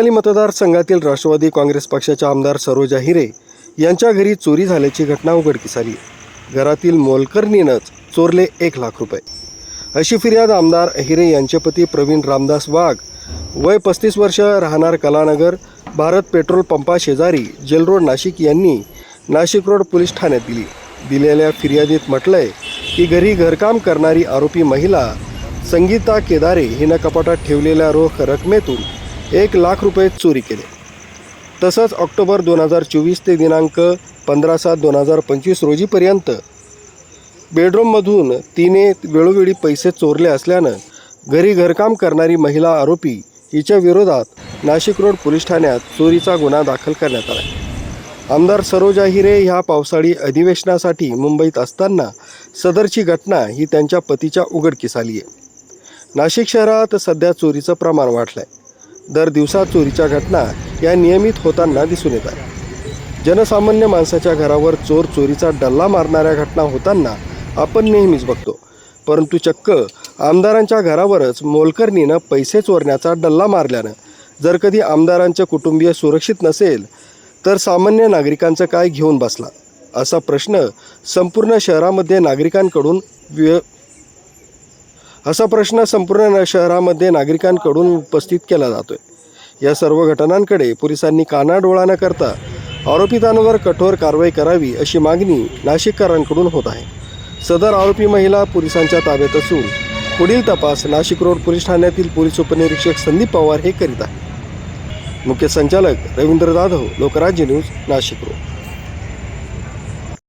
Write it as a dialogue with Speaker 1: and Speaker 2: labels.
Speaker 1: देवळाली मतदारसंघातील राष्ट्रवादी काँग्रेस पक्षाच्या आमदार सरोजा हिरे यांच्या घरी चोरी झाल्याची घटना उघडकीस आली. घरातील मोलकर्णीनंच चोरले एक लाख रुपये. अशी फिर्याद आमदार हिरे यांचे पती प्रवीण रामदास वाघ वय पस्तीस वर्ष राहणार कलानगर भारत पेट्रोल पंपा शेजारी जेलरोड नाशिक यांनी नाशिक रोड पोलीस ठाण्यात दिली. दिलेल्या फिर्यादीत म्हटलंय की घरी घरकाम करणारी आरोपी महिला संगीता केदारे हिनं कपाटात ठेवलेल्या रोख रकमेतून एक लाख रुपये चोरी केले. तसंच ऑक्टोबर दोन हजार चोवीस ते दिनांक पंधरा सात दोन हजार पंचवीस रोजीपर्यंत बेडरूममधून तिने वेळोवेळी पैसे चोरले असल्यानं घरी घरकाम करणारी महिला आरोपी हिच्या विरोधात नाशिक रोड पोलीस ठाण्यात चोरीचा गुन्हा दाखल करण्यात आला आमदार सरोजा हिरे ह्या पावसाळी अधिवेशनासाठी मुंबईत असताना सदरची घटना ही त्यांच्या पतीच्या उघडकीस आली आहे नाशिक शहरात सध्या चोरीचं प्रमाण वाढलं आहे दर दिवसा चोरीच्या घटना या नियमित होताना दिसून येत जनसामान्य माणसाच्या घरावर चोर चोरीचा डल्ला मारणाऱ्या घटना होताना आपण नेहमीच बघतो. परंतु चक्क आमदारांच्या घरावरच मोलकरणीनं पैसे चोरण्याचा डल्ला मारल्यानं जर कधी आमदारांचं कुटुंबीय सुरक्षित नसेल तर सामान्य नागरिकांचं काय घेऊन बसला? असा प्रश्न संपूर्ण शहरामध्ये नागरिकांकडून व्य असा प्रश्न संपूर्ण शहरामध्ये नागरिकांकडून उपस्थित केला जातोय. या सर्व घटनांकडे पोलिसांनी कानाडोळा न करता आरोपितांवर कठोर कारवाई करावी अशी मागणी नाशिककरांकडून होत आहे. सदर आरोपी महिला पोलिसांच्या ताब्यात असून पुढील तपास नाशिक रोड पोलीस ठाण्यातील पोलीस उपनिरीक्षक संदीप पवार हे करीत आहेत. मुख्य संचालक रवींद्र जाधव लोकराज्य न्यूज नाशिक रोड.